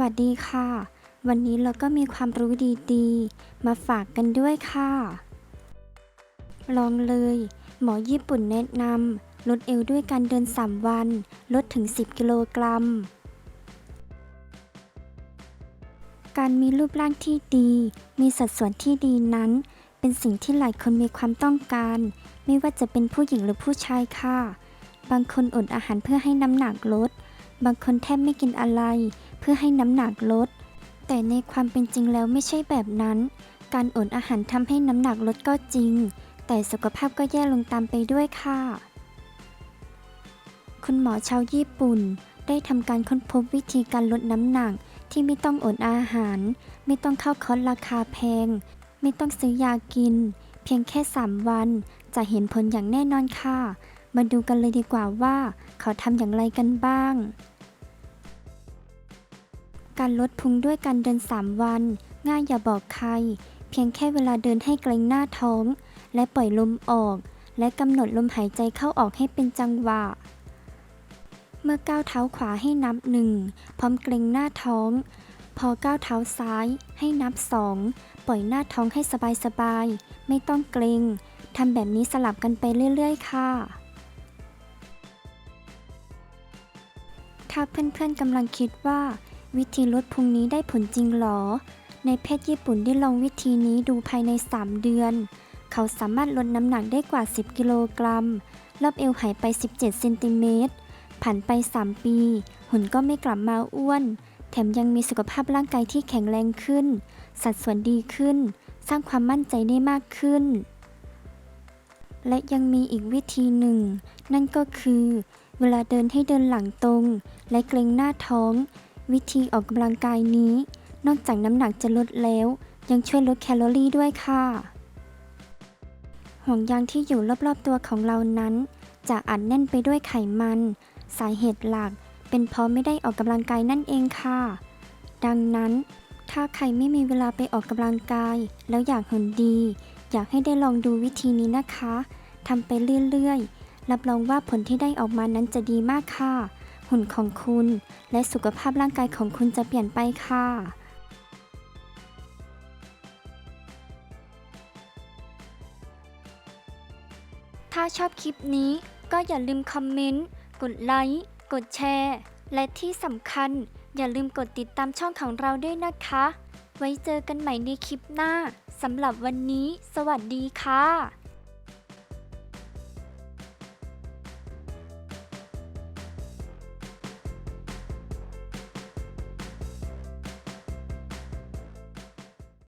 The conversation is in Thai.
วัสดีค่ะ วันนี้เราก็มีความรู้ดีๆ มาฝากกันด้วยค่ะ ลองเลย หมอญี่ปุ่นแนะนำลดเอวด้วยการเดิน 3 วัน ลดถึง 10 กิโลกรัม การมีรูปร่างที่ดี มีสัดส่วนที่ดีนั้น เป็นสิ่งที่หลายคนมีความต้องการ ไม่ว่าจะเป็นผู้หญิงหรือผู้ชายค่ะ บางคนอดอาหารเพื่อให้น้ำหนักลด บางคนแทบไม่กินอะไร เพื่อให้น้ำหนักลด แต่ในความเป็นจริงแล้วไม่ใช่แบบนั้น การอดอาหารทำให้น้ำหนักลดก็จริง แต่สุขภาพก็แย่ลงตามไปด้วยค่ะ คุณหมอชาวญี่ปุ่น ได้ทำการค้นพบวิธีการลดน้ำหนักที่ไม่ต้องอดอาหาร ไม่ต้องเข้าคอร์สราคาแพง ไม่ต้องซื้อยากิน เพียงแค่ 3 วัน จะเห็นผลอย่างแน่นอนค่ะ มาดูกันเลยดีกว่าว่า เขาทำอย่างไรกันบ้าง การลดพุงด้วยการเดิน 3 วัน ง่ายอย่าบอกใคร เพียงแค่เวลาเดินให้เกรงหน้าท้อง และปล่อยลมออก และกำหนดลมหายใจเข้าออกให้เป็นจังหวะ เมื่อก้าวเท้าขวาให้นับหนึ่งพร้อมเกรงหน้าท้อง พอก้าวเท้าซ้ายให้นับสองปล่อยหน้าท้องให้สบายๆไม่ต้องเกรงทำแบบนี้สลับกันไปเรื่อยๆ ค่ะถ้าเพื่อนๆกำลังคิดว่า วิธีลดพุงนี้ได้ผลจริงหรอ ในแพทย์ญี่ปุ่นได้ลองวิธีนี้ดูภายใน 3 เดือน เขาสามารถลดน้ำหนักได้กว่า 10 กิโลกรัม รอบเอวหายไป 17เซนติเมตร ผ่านไป 3 ปี หุ่นก็ไม่กลับมาอ้วน แถมยังมีสุขภาพร่างกายที่แข็งแรงขึ้น สัดส่วนดีขึ้น สร้างความมั่นใจได้มากขึ้น และยังมีอีกวิธีหนึ่ง นั่นก็คือ เวลาเดินให้เดินหลังตรง และเกรงหน้าท้อง วิธีออกกำลังกายนี้ นอกจากน้ำหนักจะลดแล้ว ยังช่วยลดแคลอรี่ด้วยค่ะ ห่วงยางที่อยู่รอบๆตัวของเรานั้น จะอัดแน่นไปด้วยไขมัน สาเหตุหลักเป็นเพราะไม่ได้ออกกำลังกายนั่นเองค่ะ ดังนั้น ถ้าใครไม่มีเวลาไปออกกำลังกาย แล้วอยากหุ่นดี อยากให้ได้ลองดูวิธีนี้นะคะทำไปเรื่อยๆ รับรองว่าผลที่ได้ออกมานั้นจะดีมากค่ะ หุ่นของคุณ และสุขภาพร่างกายของคุณจะเปลี่ยนไปค่ะ ถ้าชอบคลิปนี้ก็อย่าลืมคอมเมนต์ กดไลค์ กดแชร์ และที่สำคัญ อย่าลืมกดติดตามช่องของเราด้วยนะคะ ไว้เจอกันใหม่ในคลิปหน้าสำหรับวันนี้ สวัสดีค่ะ